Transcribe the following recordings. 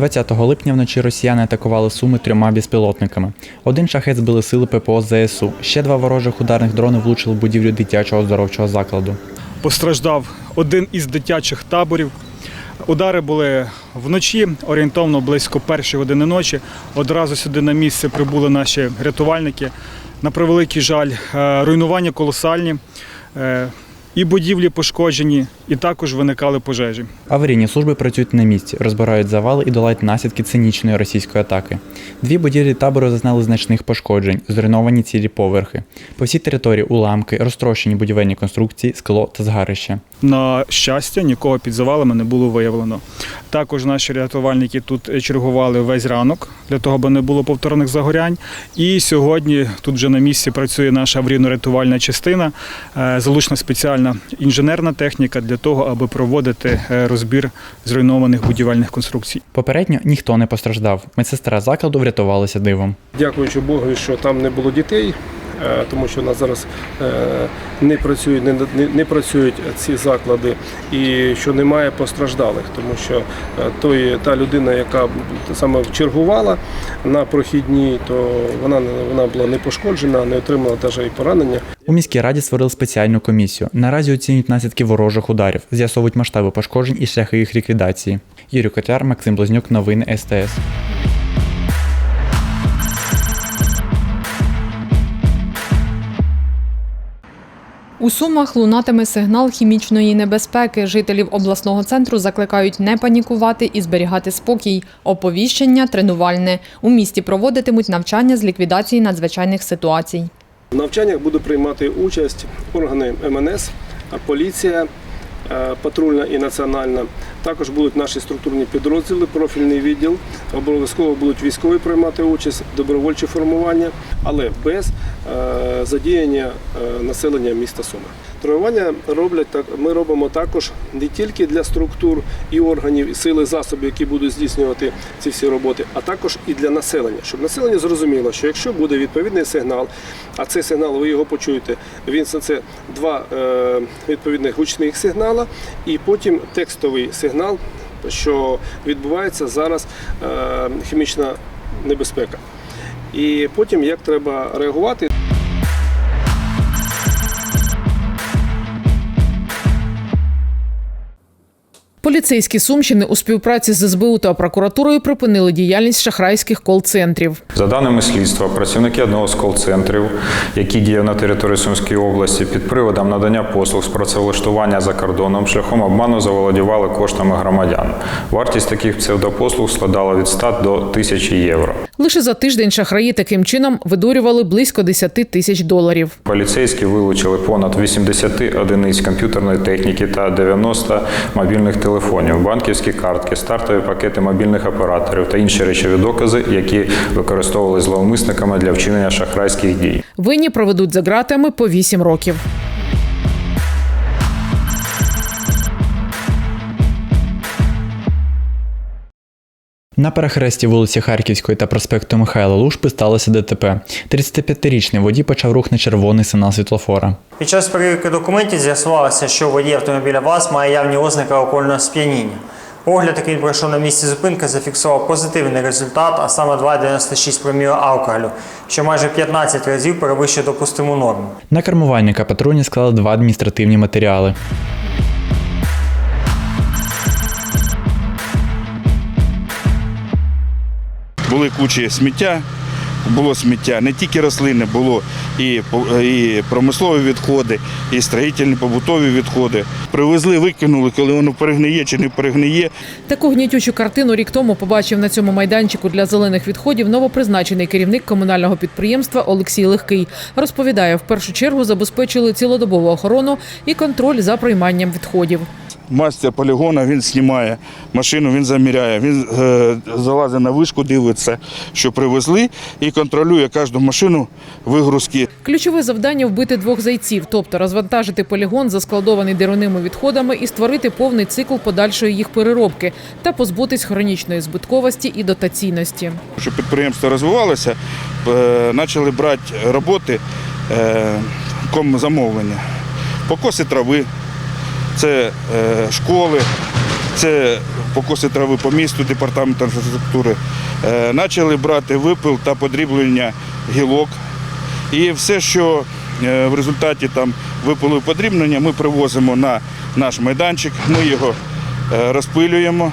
– 20 липня вночі росіяни атакували Суми трьома безпілотниками. Один шахет збили сили ППО ЗСУ. Ще два ворожих ударних дрони влучили в будівлю дитячого оздоровчого закладу. постраждав один із дитячих таборів. Удари були вночі, орієнтовно близько першої години ночі. Одразу сюди на місце прибули наші рятувальники. На превеликий жаль, е, руйнування колосальні, е, і будівлі пошкоджені, і також виникали пожежі. Аварійні служби працюють на місці, розбирають завали і долають наслідки цинічної російської атаки. Дві будівлі табору зазнали значних пошкоджень, зруйновані цілі поверхи. По всій території уламки, розтрощені будівельні конструкції, скло та згарище. На щастя, нікого під завалами не було виявлено. Також наші рятувальники тут чергували весь ранок для того, аби не було повторних загорянь. І сьогодні тут вже на місці працює наша аварійно-рятувальна частина, е, залучена спеціальна інженерна техніка для того, аби проводити е, розбір зруйнованих будівельних конструкцій. Попередньо ніхто не постраждав. Медсестра закладу врятувалася дивом. Дякуючи Богу, що там не було дітей, тому що у нас зараз е, не працюють, не, не, не працюють ці заклади, і що немає постраждалих, тому що е, той, та людина, яка саме чергувала на прохідній, то вона, вона була не пошкоджена, не отримала навіть і поранення. У міській раді створили спеціальну комісію. Наразі оцінюють наслідки ворожих ударів, з'ясовують масштаби пошкоджень і шляхи їх ліквідації. Юрій Котяр, Максим Близнюк, новини СТС. У Сумах лунатиме сигнал хімічної небезпеки. Жителів обласного центру закликають не панікувати і зберігати спокій. Оповіщення тренувальне. У місті проводитимуть навчання з ліквідації надзвичайних ситуацій. В навчаннях будуть приймати участь органи МНС, поліція, е, патрульна і національна. Також будуть наші структурні підрозділи, профільний відділ. Обов'язково будуть військові приймати участь, добровольчі формування, але без е, задіяння е, населення міста Суми. Тренування роблять так. Ми робимо також не тільки для структур і органів, і сили засобів, які будуть здійснювати ці всі роботи, а також і для населення, щоб населення зрозуміло, що якщо буде відповідний сигнал, а цей сигнал ви його почуєте, він це, два е, відповідних гучних сигнала, і потім текстовий сигнал, що відбувається зараз е, хімічна небезпека. І потім як треба реагувати. Поліцейські Сумщини у співпраці з СБУ та прокуратурою припинили діяльність шахрайських кол-центрів. За даними слідства, працівники одного з кол-центрів, який діяв на території Сумської області, під приводом надання послуг з працевлаштування за кордоном шляхом обману заволодівали коштами громадян. Вартість таких псевдопослуг складала від 100 до 1000 євро. Лише за тиждень шахраї таким чином видурювали близько 10 тисяч доларів. Поліцейські вилучили понад 80 одиниць комп'ютерної техніки та 90 мобільних телефонів, банківські картки, стартові пакети мобільних операторів та інші речові докази, які використовували зловмисниками для вчинення шахрайських дій. Винні проведуть за ґратами по 8 років. На перехресті вулиці Харківської та проспекту Михайла Лушпи сталося ДТП. 35-річний водій почав рух на червоний сигнал світлофора. Під час перевірки документів з'ясувалося, що водій автомобіля ВАЗ має явні ознаки алкогольного сп'яніння. Огляд, який пройшов на місці зупинки, зафіксував позитивний результат, а саме 2,96 проміла алкоголю, що майже 15 разів перевищує допустиму норму. На кермувальника патрульні склали два адміністративні матеріали. Були кучі сміття. Було сміття не тільки рослинне, було і, і промислові відходи, і строїтельні побутові відходи. Привезли, викинули, коли воно перегниє чи не перегниє. Таку гнітючу картину рік тому побачив на цьому майданчику для зелених відходів новопризначений керівник комунального підприємства Олексій Легкий. Розповідає, в першу чергу забезпечили цілодобову охорону і контроль за прийманням відходів. Мастер полігона, він знімає машину, він заміряє, він е, залазить на вишку, дивиться, що привезли, і контролює кожну машину вигрузки. Ключове завдання вбити двох зайців, тобто розвантажити полігон, заскладований деревними відходами, і створити повний цикл подальшої їх переробки та позбутись хронічної збитковості і дотаційності. Щоб підприємство розвивалося, е, почали брати роботи е, комзамовлення. Покоси трави, це е, школи, це покоси трави по місту, департамент інфраструктури. Е, Почали брати випил та подріблення гілок. І все, що е, в результаті там випилу подрібнення, ми привозимо на наш майданчик, ми його розпилюємо,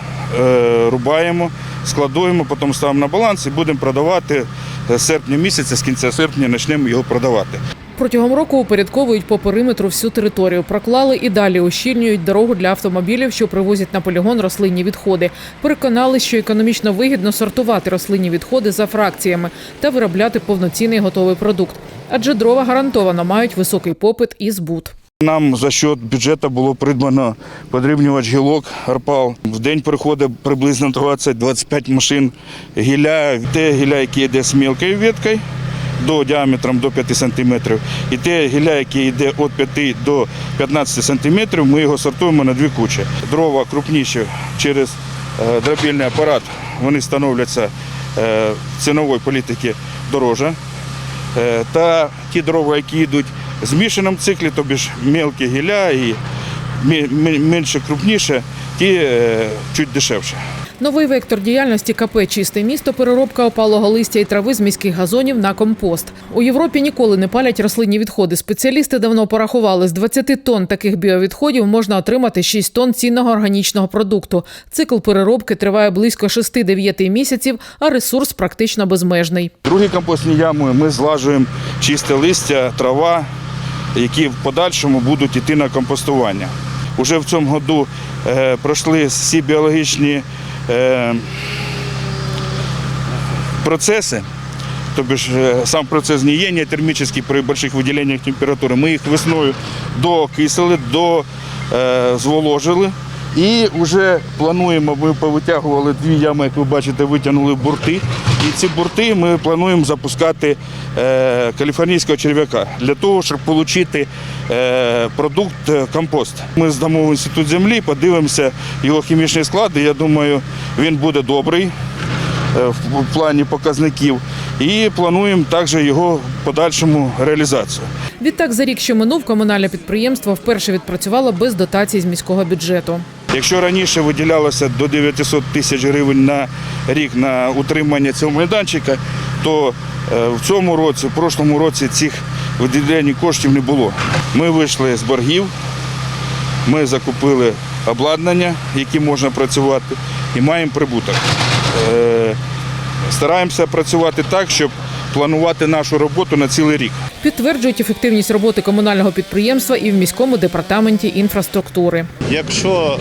рубаємо, складуємо, потім ставимо на баланс і будемо продавати з серпня місяця, з кінця серпня почнемо його продавати. Протягом року упорядковують по периметру всю територію. Проклали і далі ущільнюють дорогу для автомобілів, що привозять на полігон рослинні відходи. Переконали, що економічно вигідно сортувати рослинні відходи за фракціями та виробляти повноцінний готовий продукт. Адже дрова гарантовано мають високий попит і збут. Нам за счет бюджету було придбано подрібнювач гілок Арпал. В день приходить приблизно 20-25 машин гілля. Те гілля, яке йде з мілкою веткою, до діаметром до 5 см. І те гілля, яке йде від 5 до 15 см, ми його сортуємо на дві кучі. Дрова крупніші через е, дробільний апарат, вони становляться е, цінової політики дороже. Е, Та ті дрова, які йдуть в змішаному циклі, тобі ж мелкі гілля і менше крупніше, ті е, чуть дешевше. Новий вектор діяльності КП Чисте місто переробка опалого листя і трави з міських газонів на компост. У Європі ніколи не палять рослинні відходи. Спеціалісти давно порахували, з 20 тонн таких біовідходів можна отримати 6 тонн цінного органічного продукту. Цикл переробки триває близько 6-9 місяців, а ресурс практично безмежний. Другі компостні ями ми злажуємо чисте листя, трава, які в подальшому будуть йти на компостування. Уже в цьому году е, пройшли всі біологічні е, процеси. Тобто е, сам процес гниєння термічний при великих виділеннях температури. Ми їх весною доокислили, до, е, зволожили. І вже плануємо, ми повитягували дві ями, як ви бачите, витягнули бурти. І ці бурти ми плануємо запускати каліфорнійського черв'яка для того, щоб отримати продукт е, компост. Ми здамо в інститут землі, подивимося його хімічний склад. і Я думаю, він буде добрий е, в плані показників. І плануємо також його подальшому реалізацію. Відтак, за рік, що минув, комунальне підприємство вперше відпрацювало без дотацій з міського бюджету. Якщо раніше виділялося до 900 тисяч гривень на рік на утримання цього майданчика, то е, в цьому році, в прошлому році цих виділень коштів не було. Ми вийшли з боргів, ми закупили обладнання, яким можна працювати, і маємо прибуток. Е, Стараємося працювати так, щоб планувати нашу роботу на цілий рік. Підтверджують ефективність роботи комунального підприємства і в міському департаменті інфраструктури. Якщо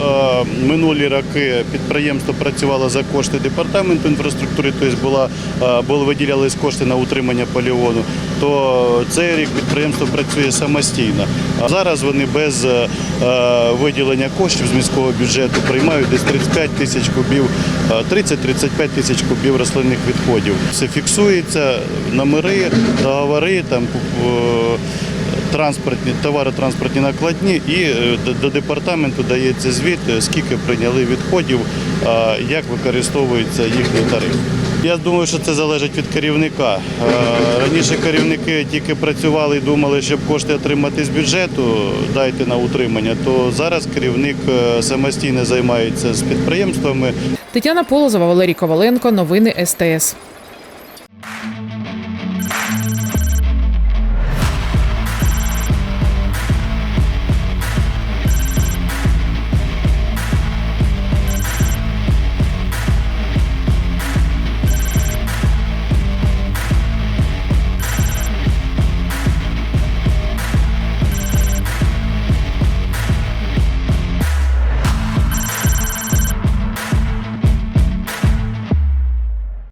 е, минулі роки підприємство працювало за кошти департаменту інфраструктури, тобто була, е, були виділялись кошти на утримання полігону, то цей рік підприємство працює самостійно. А зараз вони без е, е, виділення коштів з міського бюджету приймають десь 35 тисяч кубів, е, 30-35 тисяч кубів рослинних відходів. Все фіксується, номери, договори, там е, транспортні товаротранспортні накладні, і е, до- департаменту дається звіт, е, скільки прийняли відходів, як використовується їхній тариф. Я думаю, що це залежить від керівника. Е, Раніше керівники тільки працювали і думали, щоб кошти отримати з бюджету, дайте на утримання. То зараз керівник е, самостійно займається з підприємствами, Тетяна Полозова, Валерій Коваленко. Новини СТС.